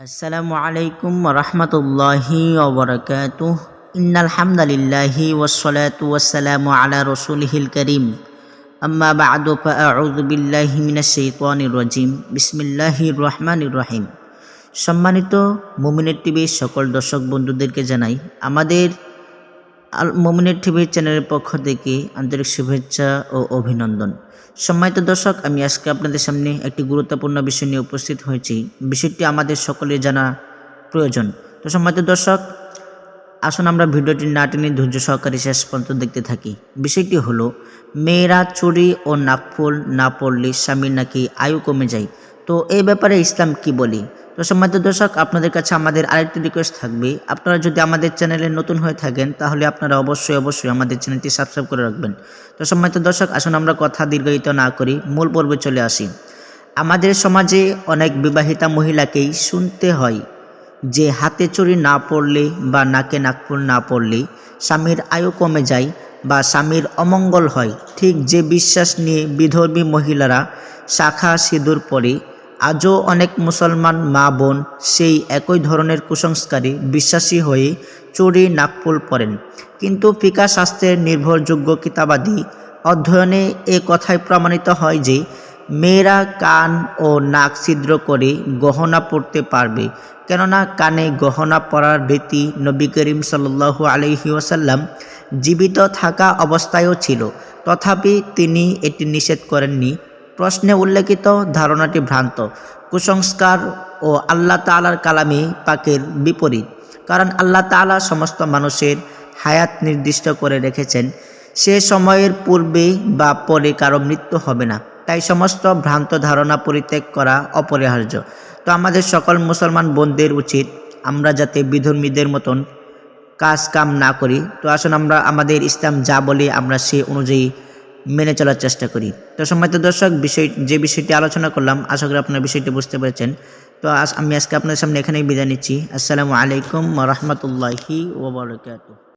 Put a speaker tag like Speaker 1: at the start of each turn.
Speaker 1: আসসালামু আলাইকুম রহমতুল্লাহি ওবরাকাতু ইন্নাল হামদালিল্লাহি ওয়াসসালাতু ওয়াসসালামু আলা রসুলহিল করিম। আম্মা বা'দু ফাআউযু বিল্লাহি মিনাশ শাইতানির রাজিম। বিসমিল্লাহির রহমানির রহিম। সম্মানিত মুমিনের টিভির সকল দর্শক বন্ধুদেরকে জানাই, আমাদের আল মোমিনের টিভি চ্যানেলের পক্ষ থেকে আন্তরিক শুভেচ্ছা ও অভিনন্দন। সম্মানিত দর্শক, আমি আজকে আপনাদের সামনে একটি গুরুত্বপূর্ণ বিষয় নিয়ে উপস্থিত হয়েছি। বিষয়টি আমাদের সকলে জানা প্রয়োজন। তো সম্মানিত দর্শক, আসুন আমরা ভিডিওটি না টেনে ধৈর্য সহকারে শেষ পর্যন্ত দেখতে থাকি। বিষয়টি হলো, মেয়েরা চুরি ও নাকফুল না পড়লে স্বামীর নাকি আয়ু কমে যায়। তো এই ব্যাপারে ইসলাম কি বলি? তো সম্মানিত দর্শক, আপনাদের কাছে আমাদের আরেকটি রিকোয়েস্ট থাকবে। আপনারা যদি আমাদের চ্যানেলে নতুন হয়ে থাকেন, তাহলে আপনারা অবশ্যই অবশ্যই আমাদের চ্যানেলটি সাবস্ক্রাইব করে রাখবেন। তো সম্মানিত দর্শক, আসুন আমরা কথা দীর্ঘায়িত না করি, মূল পর্বে চলে আসি। আমাদের সমাজে অনেক বিবাহিতা মহিলাকেই শুনতে হয় যে হাতে চুরি না পড়লে বা নাকে নাকপুর না পড়লে স্বামীর আয়ু কমে যায় বা স্বামীর অমঙ্গল হয়। ঠিক যে বিশ্বাস নিয়ে বিধর্মী মহিলারা শাখা সিঁদুর পরে আজও অনেক মুসলমান মা বোন সেই একই ধরনের কুসংস্কারে বিশ্বাসী হয়ে চুরি নাকপুল পড়েন কিন্তু ফিকা শাস্ত্রের নির্ভরযোগ্য কিতাবাদি অধ্যয়নে এ কথায় প্রমাণিত হয় যে, মেয়েরা কান ও নাক ছিদ্র করে গহনা পরতে পারবে। কেননা কানে গহনা পরার রীতি নবী করিম সাল্লু আলহি ওসাল্লাম জীবিত থাকা অবস্থায়ও ছিল। তথাপি তিনি এটি নিষেধ করেননি। প্রশ্নে উল্লেখিত ধারণাটি ভ্রান্ত, কুসংস্কার ও আল্লাহ তালার কালামে পাকের বিপরীত, কারণ আল্লাহ তালা সমস্ত মানুষের হায়াত নির্দিষ্ট করে রেখেছেন। সে সময়ের পূর্বে বা পরে কারও মৃত্যু হবে না। তাই সমস্ত ভ্রান্ত ধারণা পরিত্যাগ করা অপরিহার্য। তো আমাদের সকল মুসলমান বোনদের উচিত আমরা যাতে বিধর্মীদের মতন কাজ কাম না করি। তো আসুন আমরা আমাদের ইসলাম যা বলি আমরা সে অনুযায়ী মেনে চলার চেষ্টা করি। তো সম্মানিত দর্শক, বিষয়, যে বিষয়টি আলোচনা করলাম, আশা করি আপনার বিষয়টি বুঝতে পেরেছেন। তো আমি আজকে আপনার সামনে এখানেই বিদায় নিচ্ছি। আসসালামু আলাইকুম রহমতুল্লাহি ওবরাকাতু